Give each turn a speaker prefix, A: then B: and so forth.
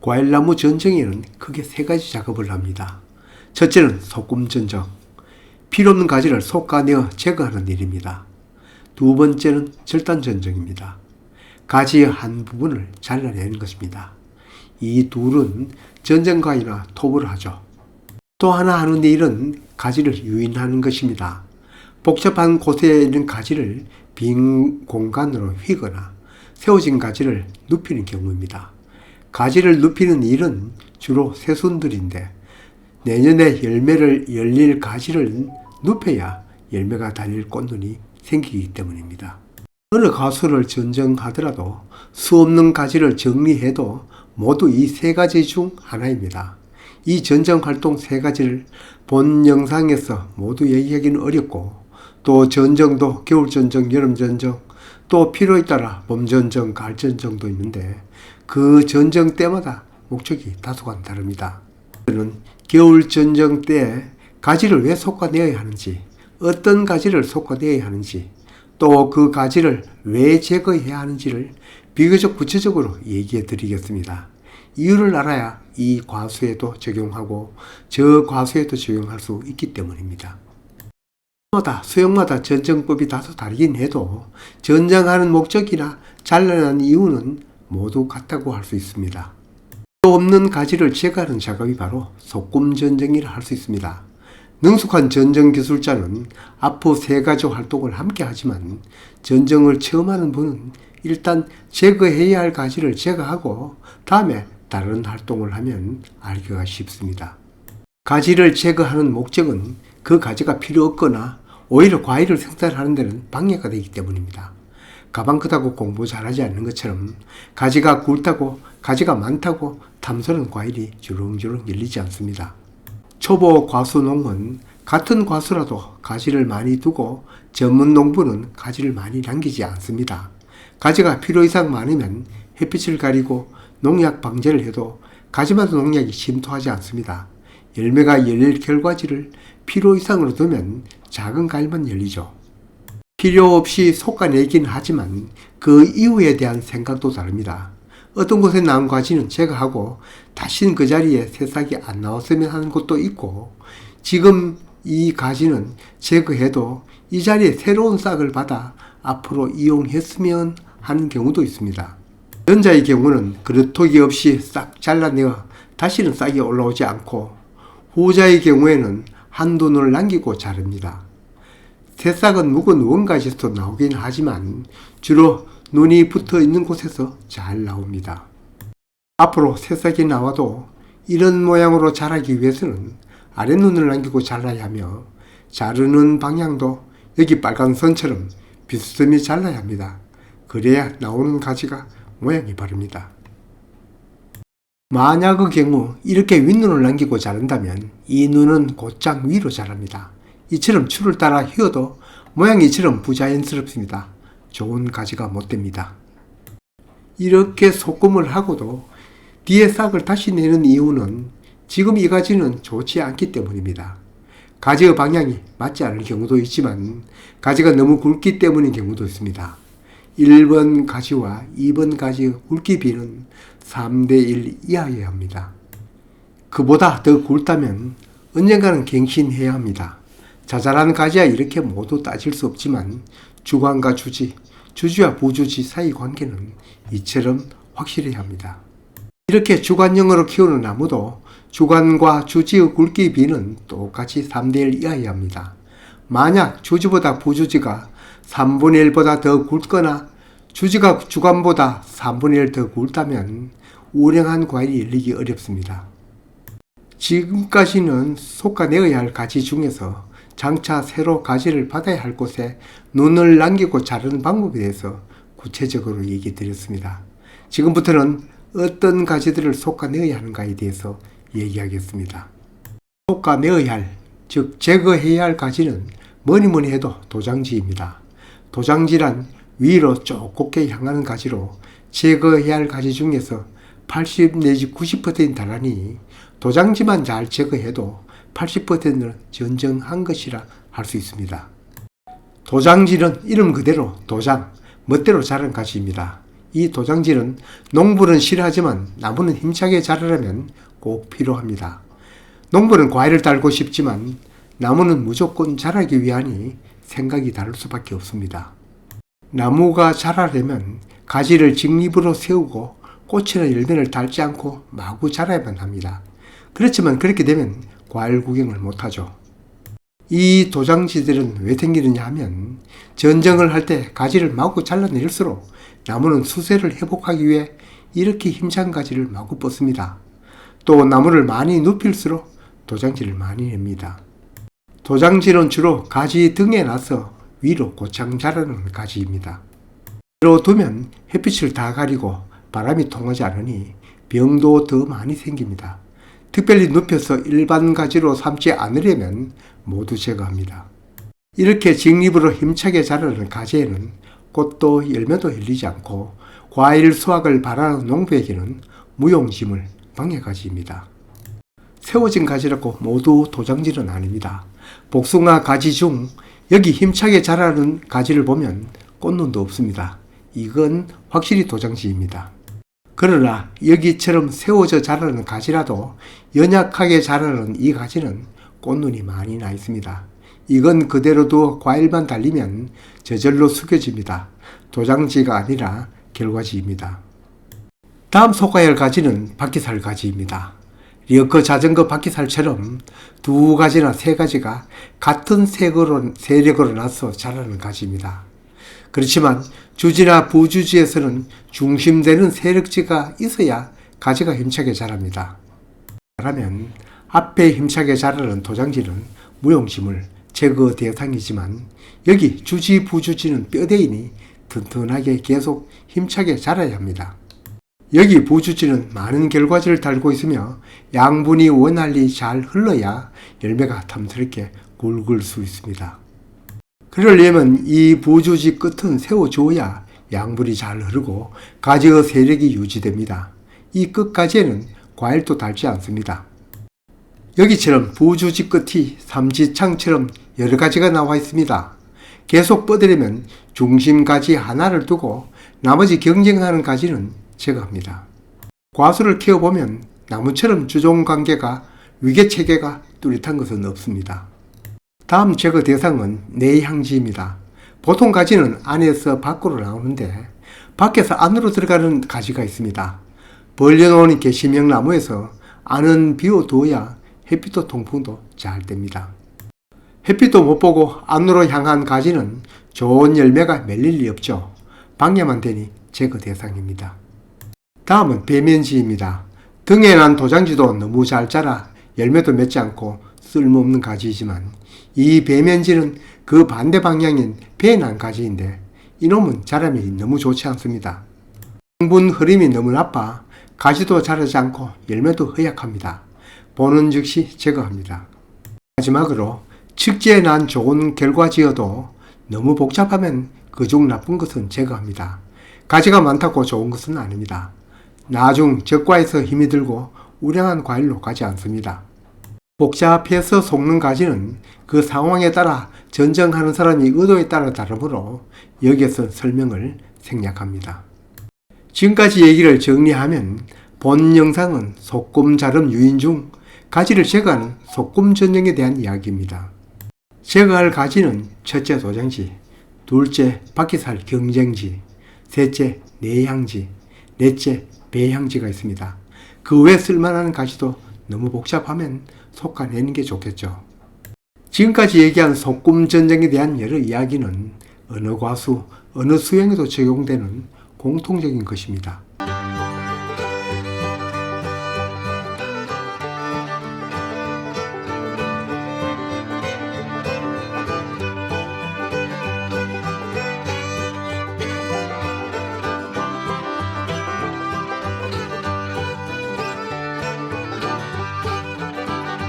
A: 과일나무 전정에는 크게 세 가지 작업을 합니다. 첫째는 소금 전정. 필요없는 가지를 솎아내어 제거하는 일입니다. 두 번째는 절단 전정입니다. 가지의 한 부분을 잘라내는 것입니다. 이 둘은 전정과이나 톱을 하죠. 또 하나 하는 일은 가지를 유인하는 것입니다. 복잡한 곳에 있는 가지를 빈 공간으로 휘거나 세워진 가지를 눕히는 경우입니다. 가지를 눕히는 일은 주로 새순들인데 내년에 열매를 열릴 가지를 눕혀야 열매가 달릴 꽃눈이 생기기 때문입니다. 어느 가수를 전정하더라도 수 없는 가지를 정리해도 모두 이 세 가지 중 하나입니다. 이 전정 활동 세 가지를 본 영상에서 모두 얘기하기는 어렵고 또 전정도 겨울 전정, 여름 전정, 또 필요에 따라 봄 전정, 가을 전정도 있는데 그 전정 때마다 목적이 다소간 다릅니다. 저는 겨울 전정 때 가지를 왜 솎아내어야 하는지, 어떤 가지를 솎아내어야 하는지, 또 그 가지를 왜 제거해야 하는지를 비교적 구체적으로 얘기해 드리겠습니다. 이유를 알아야 이 과수에도 적용하고 저 과수에도 적용할 수 있기 때문입니다. 마다 수용마다 전정법이 다소 다르긴 해도 전정하는 목적이나 잘라낸 이유는 모두 같다고 할 수 있습니다. 필요 없는 가지를 제거하는 작업이 바로 소금 전정이라 할 수 있습니다. 능숙한 전정 기술자는 앞으로 세 가지 활동을 함께 하지만 전정을 처음 하는 분은 일단 제거해야 할 가지를 제거하고 다음에 다른 활동을 하면 알기가 쉽습니다. 가지를 제거하는 목적은 그 가지가 필요 없거나 오히려 과일을 생산하는 데는 방해가 되기 때문입니다. 가방 크다고 공부 잘하지 않는 것처럼 가지가 굵다고 가지가 많다고 탐스러운 과일이 주렁주렁 열리지 않습니다. 초보 과수농은 같은 과수라도 가지를 많이 두고 전문 농부는 가지를 많이 남기지 않습니다. 가지가 필요 이상 많으면 햇빛을 가리고 농약 방제를 해도 가지마다 농약이 침투하지 않습니다. 열매가 열릴 결과지를 필요 이상으로 두면 작은 과일만 열리죠. 필요 없이 솎아내긴 하지만 그 이후에 대한 생각도 다릅니다. 어떤 곳에 나온 가지는 제거하고 다시는 그 자리에 새싹이 안 나왔으면 하는 곳도 있고 지금 이 가지는 제거해도 이 자리에 새로운 싹을 받아 앞으로 이용했으면 하는 경우도 있습니다. 전자의 경우는 그릇토기 없이 싹 잘라내어 다시는 싹이 올라오지 않고 후자의 경우에는 한두 눈을 남기고 자릅니다. 새싹은 묵은 원가지에서 나오긴 하지만 주로 눈이 붙어 있는 곳에서 잘 나옵니다. 앞으로 새싹이 나와도 이런 모양으로 자라기 위해서는 아랫눈을 남기고 잘라야 하며 자르는 방향도 여기 빨간 선처럼 비스듬히 잘라야 합니다. 그래야 나오는 가지가 모양이 바릅니다. 만약의 경우 이렇게 윗눈을 남기고 자른다면 이 눈은 곧장 위로 자랍니다. 이처럼 줄을 따라 휘어도 모양이 이처럼 부자연스럽습니다. 좋은 가지가 못 됩니다. 이렇게 소금을 하고도 뒤에 싹을 다시 내는 이유는 지금 이 가지는 좋지 않기 때문입니다. 가지의 방향이 맞지 않을 경우도 있지만 가지가 너무 굵기 때문인 경우도 있습니다. 1번 가지와 2번 가지의 굵기 비는 3대1 이하여야 합니다. 그보다 더 굵다면 언젠가는 갱신해야 합니다. 자잘한 가지야 이렇게 모두 따질 수 없지만 주관과 주지, 주지와 부주지 사이 관계는 이처럼 확실해야 합니다. 이렇게 주관형으로 키우는 나무도 주관과 주지의 굵기 비는 똑같이 3대1 이하여야 합니다. 만약 주지보다 부주지가 3분의 1보다 더 굵거나 주지가 주관보다 3분의 1 더 굵다면 우량한 과일이 열리기 어렵습니다. 지금까지는 솎아내어야 할 가지 중에서 장차 새로 가지를 받아야 할 곳에 눈을 남기고 자르는 방법에 대해서 구체적으로 얘기 드렸습니다. 지금부터는 어떤 가지들을 솎아내어야 하는가에 대해서 얘기하겠습니다. 솎아내어야 할, 즉 제거해야 할 가지는 뭐니 뭐니 해도 도장지입니다. 도장지란 위로 쭉 곱게 향하는 가지로 제거해야 할 가지 중에서 80 내지 90%인 달하니 도장지만 잘 제거해도 80%는 전정한 것이라 할 수 있습니다. 도장지는 이름 그대로 도장, 멋대로 자란 가지입니다. 이 도장질은 농부는 싫어하지만 나무는 힘차게 자라려면 꼭 필요합니다. 농부는 과일을 달고 싶지만 나무는 무조건 자라기 위하니 생각이 다를 수밖에 없습니다. 나무가 자라려면 가지를 직립으로 세우고 꽃이나 열매를 달지 않고 마구 자라야만 합니다. 그렇지만 그렇게 되면 과일 구경을 못하죠. 이 도장지들은 왜 생기느냐 하면 전정을 할 때 가지를 마구 잘라내릴수록 나무는 수세를 회복하기 위해 이렇게 힘찬 가지를 마구 뻗습니다. 또 나무를 많이 눕힐수록 도장지를 많이 냅니다. 도장지는 주로 가지 등에 나서 위로 고창 자라는 가지입니다. 위로 두면 햇빛을 다 가리고 바람이 통하지 않으니 병도 더 많이 생깁니다. 특별히 눕혀서 일반 가지로 삼지 않으려면 모두 제거합니다. 이렇게 직립으로 힘차게 자라는 가지에는 꽃도 열매도 열리지 않고 과일 수확을 바라는 농부에게는 무용지물 방해가지입니다. 세워진 가지라고 모두 도장질은 아닙니다. 복숭아 가지 중 여기 힘차게 자라는 가지를 보면 꽃눈도 없습니다. 이건 확실히 도장지입니다. 그러나 여기처럼 세워져 자라는 가지라도 연약하게 자라는 이 가지는 꽃눈이 많이 나 있습니다. 이건 그대로 두어 과일만 달리면 저절로 숙여집니다. 도장지가 아니라 결과지입니다. 다음 할 가지는 바퀴살 가지입니다. 리어커 자전거 바퀴살처럼 두 가지나 세 가지가 같은 색으로, 세력으로 나서 자라는 가지입니다. 그렇지만 주지나 부주지에서는 중심되는 세력지가 있어야 가지가 힘차게 자랍니다. 그러면 앞에 힘차게 자라는 도장지는 무용지물 제거 대상이지만 여기 주지 부주지는 뼈대이니 튼튼하게 계속 힘차게 자라야 합니다. 여기 부주지는 많은 결과지를 달고 있으며 양분이 원활히 잘 흘러야 열매가 탐스럽게 굵을 수 있습니다. 그러려면 이 부주지 끝은 세워줘야 양분이 잘 흐르고 가지의 세력이 유지됩니다. 이 끝까지는 과일도 달지 않습니다. 여기처럼 부주지 끝이 삼지창처럼 여러 가지가 나와 있습니다. 계속 뻗으려면 중심 가지 하나를 두고 나머지 경쟁하는 가지는 제거합니다. 과수를 키워보면 나무처럼 주종 관계가 위계 체계가 뚜렷한 것은 없습니다. 다음 제거 대상은 내향지입니다. 보통 가지는 안에서 밖으로 나오는데 밖에서 안으로 들어가는 가지가 있습니다. 벌려놓은 개시명 나무에서 안은 비워두어야 햇빛도 통풍도 잘 됩니다. 햇빛도 못 보고 안으로 향한 가지는 좋은 열매가 맺릴 리 없죠. 방해만 되니 제거 대상입니다. 다음은 배면지입니다. 등에 난 도장지도 너무 잘 자라 열매도 맺지 않고 쓸모없는 가지이지만 이 배면지는 그 반대 방향인 배에 난 가지인데 이놈은 자람이 너무 좋지 않습니다. 성분 흐름이 너무 나빠 가지도 자라지 않고 열매도 허약합니다. 보는 즉시 제거합니다. 마지막으로 측지에 난 좋은 결과지어도 너무 복잡하면 그중 나쁜 것은 제거합니다. 가지가 많다고 좋은 것은 아닙니다. 나중 적과에서 힘이 들고 우량한 과일로 가지 않습니다. 복잡해서 속는 가지는 그 상황에 따라 전정하는 사람이 의도에 따라 다르므로 여기에서 설명을 생략합니다. 지금까지 얘기를 정리하면 본 영상은 소금 자름 유인 중 가지를 제거하는 소금 전형에 대한 이야기입니다. 제거할 가지는 첫째 도장지, 둘째 바퀴살 경쟁지, 셋째 내향지, 넷째 배향지가 있습니다. 그 외 쓸만한 가지도 너무 복잡하면 속아내는 게 좋겠죠. 지금까지 얘기한 소금 전쟁에 대한 여러 이야기는 어느 과수, 어느 수행에도 적용되는 공통적인 것입니다.